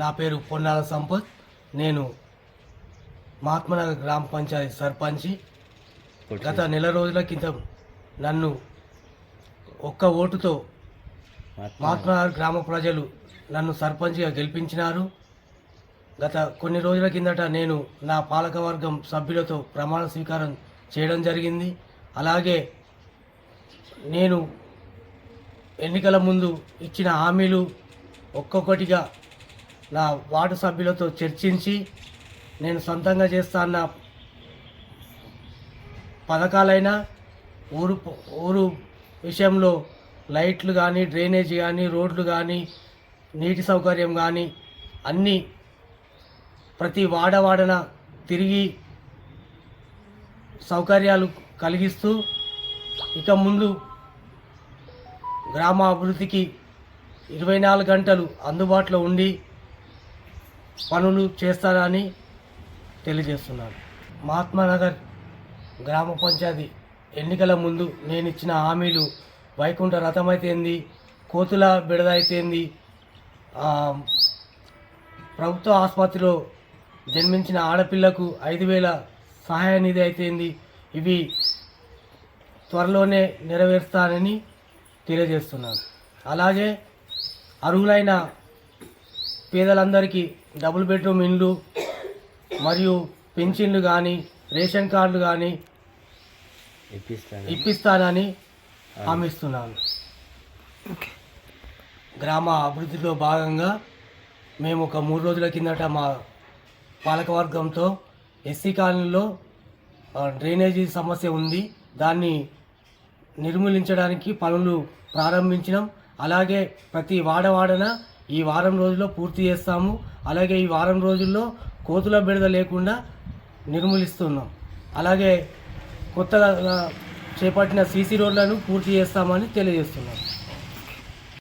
నా పేరు పొన్నాల సంపత్. నేను మహాత్మానగర్ గ్రామ పంచాయతీ సర్పంచి. గత నెల రోజుల క్రితం నన్ను ఒక్క ఓటుతో మహాత్మానగర్ గ్రామ ప్రజలు నన్ను సర్పంచ్గా గెలిపించినారు. గత కొన్ని రోజుల కిందట నేను నా పాలకవర్గం సభ్యులతో ప్రమాణ స్వీకారం చేయడం జరిగింది. అలాగే నేను ఎన్నికల ముందు ఇచ్చిన హామీలు ఒక్కొక్కటిగా నా వార్డు సభ్యులతో చర్చించి నేను సొంతంగా చేస్తాన్న పథకాలైనా ఊరు ఊరు విషయంలో లైట్లు కానీ డ్రైనేజీ కానీ రోడ్లు కానీ నీటి సౌకర్యం కానీ అన్నీ ప్రతి వాడవాడన తిరిగి సౌకర్యాలు కలిగిస్తూ ఇక ముందు గ్రామ అభివృద్ధికి ఇరవై నాలుగు గంటలు అందుబాటులో ఉండి పనులు చేస్తారని తెలియజేస్తున్నాను. మహాత్మానగర్ గ్రామ పంచాయతీ ఎన్నికల ముందు నేను ఇచ్చిన హామీలు వైకుంఠ రథం అయితేంది కోతుల బిడద అయితేంది ప్రభుత్వ ఆసుపత్రిలో జన్మించిన ఆడపిల్లకు ఐదు వేల సహాయ నిధి అయితేంది ఇవి త్వరలోనే నెరవేరుస్తానని తెలియజేస్తున్నాను. అలాగే అర్హులైన పేదలందరికీ డబుల్ బెడ్రూమ్ ఇండ్లు మరియు పెన్షన్లు కానీ రేషన్ కార్డులు కానీ ఇప్పిస్తాను ఇప్పిస్తానని హామీస్తున్నాను. గ్రామ అభివృద్ధిలో భాగంగా మేము ఒక మూడు రోజుల కిందట మా పాలకవర్గంతో ఎస్సీ కాలనీలో డ్రైనేజీ సమస్య ఉంది. దాన్ని నిర్మూలించడానికి పనులు ప్రారంభించినాం. అలాగే ప్రతి వాడవాడన ఈ వారం రోజుల్లో పూర్తి చేస్తాము. అలాగే ఈ వారం రోజుల్లో కోతుల బెడద లేకుండా నిర్మూలిస్తున్నాం. అలాగే కొత్తగా చేపట్టిన సీసీ రోడ్లను పూర్తి చేస్తామని తెలియజేస్తున్నాం.